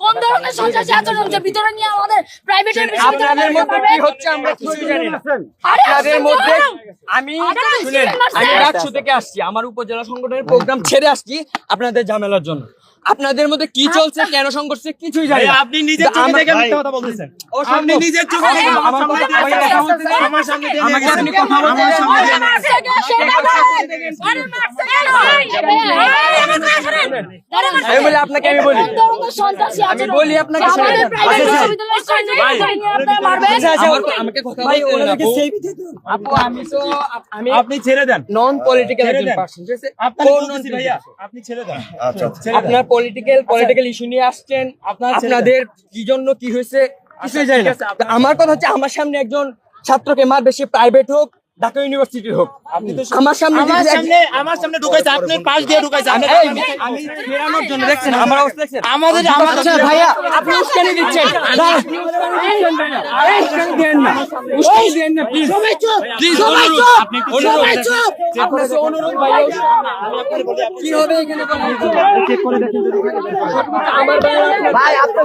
কোন ধরনের সন্ত্রাসী আচরণ হচ্ছে ভিতরে নিয়ে আমাদের প্রাইভেটের আপনাদের মধ্যে কি হচ্ছে আমরা কিছুই জানি না। আপনাদের মধ্যে আমি শুনেন আমি থেকে আসছি আমার উপজেলা সংগঠনের প্রোগ্রাম ছেড়ে আসছি আপনাদের ঝামেলার জন্য। আপনাদের মধ্যে কি চলছে কেন সংঘর্ষ কিছুই জানি না। আপনি নিজের চোখে দেখে মিথ্যা কথা বলতেছেন। আপনি নিজের চোখে দেখে আমার সামনে দিয়ে আমার গেছেন। কথা- আমার সামনে দিয়ে আমাকে। আপনি কথা বলতে আমার সামনে। দিয়ে গেছেন। আমি বলি। আপনাকে আমি বলি। সন্ত্রাসী আমি বলি আপনাকে আমাকে কথা আপু। আমি তো আমি আপনি ছেড়ে দেন। নন পলিটিক্যাল একজন পার্সন ঠিক আছে? আপনার কোন বলতেছি non-political? ভাইয়া আপনি ছেড়ে দেন। আচ্ছা আপনার পলিটিক্যাল পলিটিক্যাল ইস্যু নিয়ে আসছেন। আপনাদের কি জন্য কি হয়েছে? কিছুই জানি না। আমার কথা হচ্ছে আমার সামনে একজন ছাত্রকে মারবে সে প্রাইভেট হোক ঢাকা ইউনিভার্সিটি হোক। আপনি তো আমার সামনে আমার সামনে আমার সামনে ঢুকাইছে আপনার পাশ দিয়ে ঢুকাইছে। আমি আপনি- আমি ফেরানোর জন্য দেখছেন আমার অবস্থা দেখছেন। আমাদের আচ্ছা ভাইয়া আপনি উস্কানি দিচ্ছেন। উস্কানি দিয়েন না। উস্কানি দিয়েন না প্লিজ প্লিজ অনুরোধ অনুরোধ আপনার কাছে অনুরোধ ভাইয়া কি হবে এখানে? বলেন তো? আমার ভাই আপনার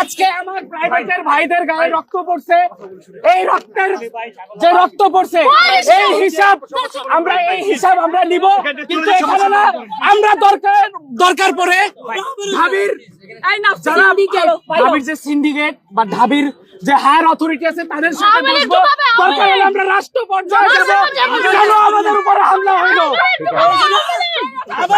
আজকে আমার প্রাইভেটের ভাইদের গায়ে রক্ত পড়ছে। এই রক্তের যে রক্ত পড়ছে এই হিসাব আমরা এই হিসাব আমরা নিব। কিন্তু এখানে না আমরা দরকার দরকার পড়ে ঢাবির যারা ঢাবির যে সিন্ডিকেট বা ঢাবির যে হায়ার অথরিটি আছে তাদের সাথে বসবো। দরকার হলে আমরা রাষ্ট্র পর্যায়ে যাব রাষ্ট্র পর্যায়ে আমরা কেন আমাদের উপরে হামলা হইল